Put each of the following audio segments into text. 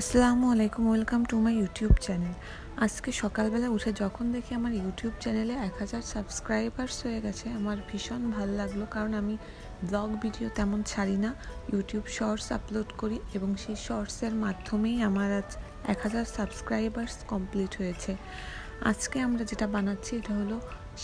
আসসালামু আলাইকুম welcome to my YouTube channel. আজকে সকালবেলা উঠে যখন দেখি আমার ইউটিউব চ্যানেলে এক হাজার সাবস্ক্রাইবার্স হয়ে গেছে, আমার ভীষণ ভালো লাগল কারণ আমি ব্লগ ভিডিও তেমন ছাড়ি না। ইউটিউব শর্টস আপলোড করি এবং সেই শর্টসের মাধ্যমেই আমার আজ এক হাজার সাবস্ক্রাইবার্স কমপ্লিট হয়েছে। আজকে আমরা যেটা বানাচ্ছি এটা হলো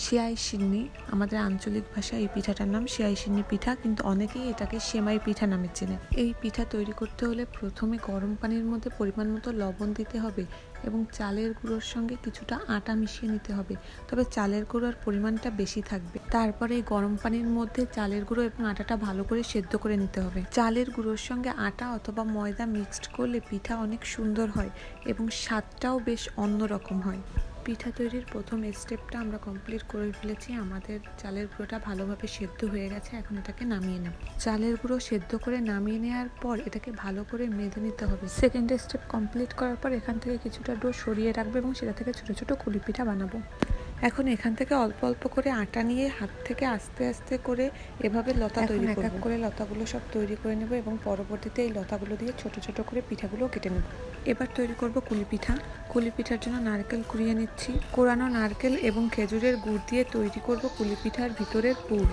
শিয়াই সিন্নি, আমাদের আঞ্চলিক ভাষায় এই পিঠাটার নাম শিয়াই সিন্নি পিঠা, কিন্তু অনেকেই এটাকে সেমাই পিঠা নামে চেনে। এই পিঠা তৈরি করতে হলে প্রথমে গরম পানির মধ্যে পরিমাণ মতো লবণ দিতে হবে এবং চালের গুঁড়োর সঙ্গে কিছুটা আটা মিশিয়ে নিতে হবে। তবে চালের গুঁড়োর পরিমাণটা বেশি থাকবে। তারপরে এই গরম পানির মধ্যে চালের গুঁড়ো এবং আটাটা ভালো করে সেদ্ধ করে নিতে হবে। চালের গুঁড়োর সঙ্গে আটা অথবা ময়দা মিক্সড করলে পিঠা অনেক সুন্দর হয় এবং স্বাদটাও বেশ অন্যরকম হয়। পিঠা তৈরির প্রথম স্টেপটা আমরা কমপ্লিট করে ফেলেছি। আমাদের চালের গুঁড়োটা ভালোভাবে সেদ্ধ হয়ে গেছে, এখন এটাকে নামিয়ে নেব। চালের গুঁড়ো সেদ্ধ করে নামিয়ে নেওয়ার পর এটাকে ভালো করে মেধে নিতে হবে। সেকেন্ড স্টেপ কমপ্লিট করার পর এখান থেকে কিছুটা ডো সরিয়ে রাখবে এবং সেটা থেকে ছোটো ছোটো কুলি পিঠা বানাবো। এখন এখান থেকে অল্প অল্প করে আটা নিয়ে হাত থেকে আস্তে আস্তে করে এভাবে লতা তৈরি এক এক করে লতাগুলো সব তৈরি করে নেব এবং পরবর্তীতে এই লতাগুলো দিয়ে ছোট ছোট করে পিঠাগুলো কেটে নেব। এবার তৈরি করব কুলি পিঠা। কুলি পিঠার জন্য নারকেল কুড়িয়ে নিচ্ছি। কোরানো নারকেল এবং খেজুরের গুড় দিয়ে তৈরি করব কুলি পিঠার ভিতরের পুর।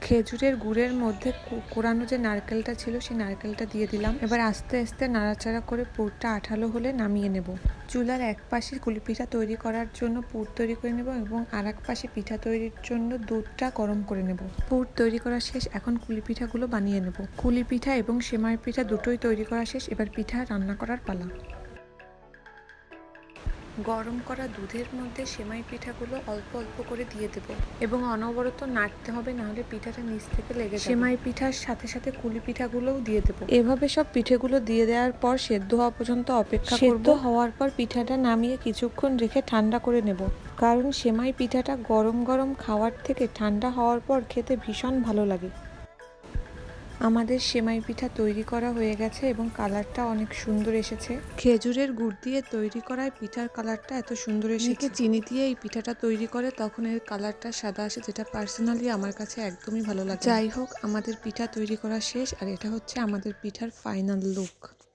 খেজুরের গুড়ের মধ্যে কোরানো যে নারকেলটা ছিল সেই নারকেলটা দিয়ে দিলাম। এবার আস্তে আস্তে নাড়াচাড়া করে পুরটা আঠালো হলে নামিয়ে নেব। চুলার এক পাশে কুলি পিঠা তৈরি করার জন্য পুর তৈরি করে নেব এবং আর এক পাশে পিঠা তৈরির জন্য দুধটা গরম করে নেব। পুর তৈরি করা শেষ, এখন কুলি পিঠাগুলো বানিয়ে নেব। কুলি পিঠা এবং সেমাই পিঠা দুটোই তৈরি করা শেষ, এবার পিঠা রান্না করার পালা। গরম করা দুধের মধ্যে সেমাই পিঠাগুলো অল্প অল্প করে দিয়ে দেব এবং অনবরত নাড়তে হবে না হলে পিঠাটা নিচ থেকে লেগে সেমাই পিঠার সাথে সাথে কুলি পিঠাগুলোও দিয়ে দেব। এভাবে সব পিঠেগুলো দিয়ে দেওয়ার পর সেদ্ধ হওয়া পর্যন্ত অপেক্ষা সেদ্ধ হওয়ার পর পিঠাটা নামিয়ে কিছুক্ষণ রেখে ঠান্ডা করে নেব। কারণ সেমাই পিঠাটা গরম গরম খাওয়ার থেকে ঠান্ডা হওয়ার পর খেতে ভীষণ ভালো লাগে। আমাদের সেমাই পিঠা তৈরি করা হয়ে গেছে এবং কালারটা অনেক সুন্দর এসেছে। খেজুরের গুড় দিয়ে তৈরি করায় পিঠার কালারটা এত সুন্দর এসেছে। চিনি দিয়ে এই পিঠাটা তৈরি করে তখন এর কালারটা সাদা আসে যেটা পার্সোনালি আমার কাছে একদমই ভালো লাগে যাই হোক আমাদের পিঠা তৈরি করা শেষ আর এটা হচ্ছে আমাদের পিঠার ফাইনাল লুক